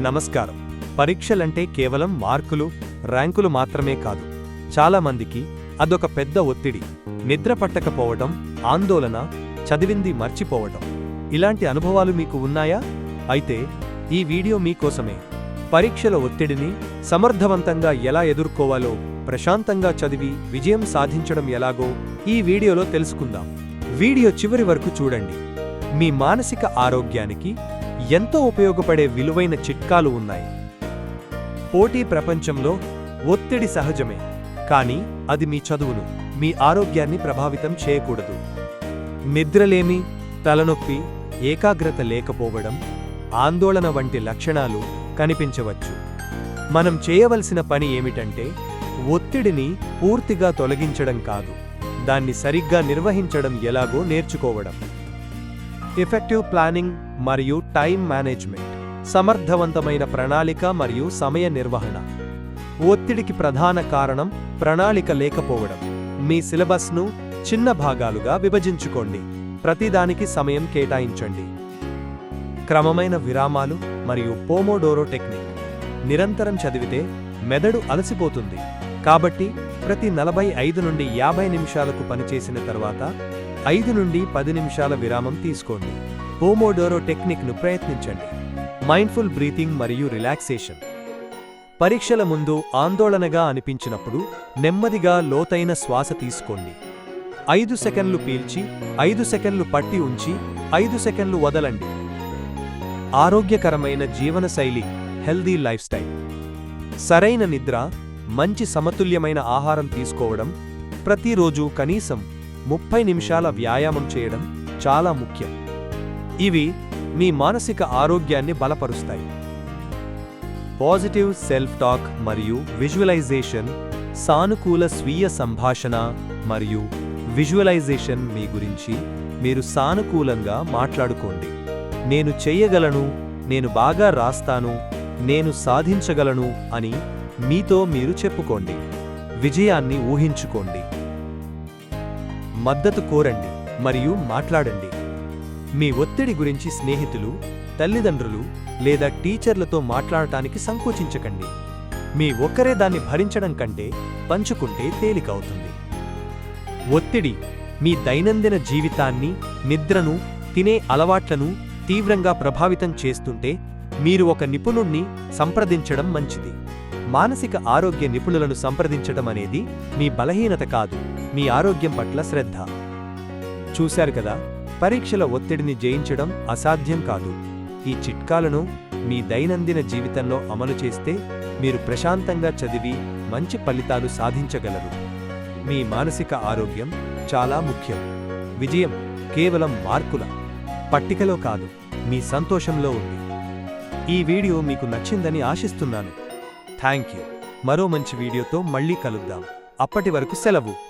నమస్కారం. పరీక్షలంటే కేవలం మార్కులు ర్యాంకులు మాత్రమే కాదు. చాలామందికి అదొక పెద్ద ఒత్తిడి. నిద్ర పట్టకపోవటం ఆందోళన చదివింది మర్చిపోవటం ఇలాంటి అనుభవాలు మీకు ఉన్నాయా? అయితే ఈ వీడియో మీకోసమే. పరీక్షల ఒత్తిడిని సమర్థవంతంగా ఎలా ఎదుర్కోవాలో ప్రశాంతంగా చదివి విజయం సాధించడం ఎలాగో ఈ వీడియోలో తెలుసుకుందాం. వీడియో చివరి వరకు చూడండి. మీ మానసిక ఆరోగ్యానికి ఎంతో ఉపయోగపడే విలువైన చిట్కాలు ఉన్నాయి. పోటీ ప్రపంచంలో ఒత్తిడి సహజమే కానీ అది మీ చదువును మీ ఆరోగ్యాన్ని ప్రభావితం చేయకూడదు. నిద్రలేమి తలనొప్పి ఏకాగ్రత లేకపోవడం ఆందోళన వంటి లక్షణాలు కనిపించవచ్చు. మనం చేయవలసిన పని ఏమిటంటే ఒత్తిడిని పూర్తిగా తొలగించడం కాదు దాన్ని సరిగ్గా నిర్వహించడం ఎలాగో నేర్చుకోవడం. ఎఫెక్టివ్ ప్లానింగ్ మరియు టైం మేనేజ్మెంట్ సమర్థవంతమైన ప్రణాళిక మరియు సమయ నిర్వహణ. ఒత్తిడికి ప్రధాన కారణం ప్రణాళిక లేకపోవడం. మీ సిలబస్ను చిన్న భాగాలుగా విభజించుకోండి. ప్రతిదానికి సమయం కేటాయించండి. క్రమమైన విరామాలు మరియు పోమోడోరో టెక్నిక్ నిరంతరం చదివితే మెదడు అలసిపోతుంది. కాబట్టి ప్రతి నలభై ఐదు నుండి యాభై నిమిషాలకు పనిచేసిన తర్వాత ఐదు నుండి పది నిమిషాల విరామం తీసుకోండి. పోమోడోరో టెక్నిక్ను ప్రయత్నించండి. మైండ్ఫుల్ బ్రీతింగ్ మరియు రిలాక్సేషన్ పరీక్షల ముందు ఆందోళనగా అనిపించినప్పుడు నెమ్మదిగా లోతైన శ్వాస తీసుకోండి. ఐదు సెకన్లు పీల్చి ఐదు సెకన్లు పట్టి ఉంచి ఐదు సెకన్లు వదలండి. ఆరోగ్యకరమైన జీవనశైలి హెల్దీ లైఫ్ స్టైల్ సరైన నిద్ర మంచి సమతుల్యమైన ఆహారం తీసుకోవడం ప్రతిరోజు కనీసం ముప్పై నిమిషాల వ్యాయామం చేయడం చాలా ముఖ్యం. ఇవి మీ మానసిక ఆరోగ్యాన్ని బలపరుస్తాయి. పాజిటివ్ సెల్ఫ్ టాక్ మరియు విజువలైజేషన్ సానుకూల స్వీయ సంభాషణ మరియు విజువలైజేషన్ మీ గురించి మీరు సానుకూలంగా మాట్లాడుకోండి. నేను చెయ్యగలను నేను బాగా రాస్తాను నేను సాధించగలను అని మీతో మీరు చెప్పుకోండి. విజయాన్ని ఊహించుకోండి. మద్దతు కోరండి మరియు మాట్లాడండి. మీ ఒత్తిడి గురించి స్నేహితులు తల్లిదండ్రులు లేదా టీచర్లతో మాట్లాడటానికి సంకోచించకండి. మీ ఒక్కరే దాన్ని భరించడం కంటే పంచుకుంటే తేలికవుతుంది. ఒత్తిడి మీ దైనందిన జీవితాన్ని నిద్రను తినే అలవాట్లను తీవ్రంగా ప్రభావితం చేస్తుంటే మీరు ఒక నిపుణుణ్ణి సంప్రదించడం మంచిది. మానసిక ఆరోగ్య నిపుణులను సంప్రదించడం అనేది మీ బలహీనత కాదు. మీ ఆరోగ్యం పట్ల శ్రద్ధ. చూశారు కదా పరీక్షల ఒత్తిడిని జయించడం అసాధ్యం కాదు. ఈ చిట్కాలను మీ దైనందిన జీవితంలో అమలు చేస్తే మీరు ప్రశాంతంగా చదివి మంచి ఫలితాలు సాధించగలరు. మీ మానసిక ఆరోగ్యం చాలా ముఖ్యం. విజయం కేవలం మార్కుల పట్టికలో కాదు మీ సంతోషంలో ఉంది. ఈ వీడియో మీకు నచ్చిందని ఆశిస్తున్నాను. Thank you. మరో మంచి వీడియోతో మళ్ళీ కలుద్దాం. అప్పటి వరకు సెలవు.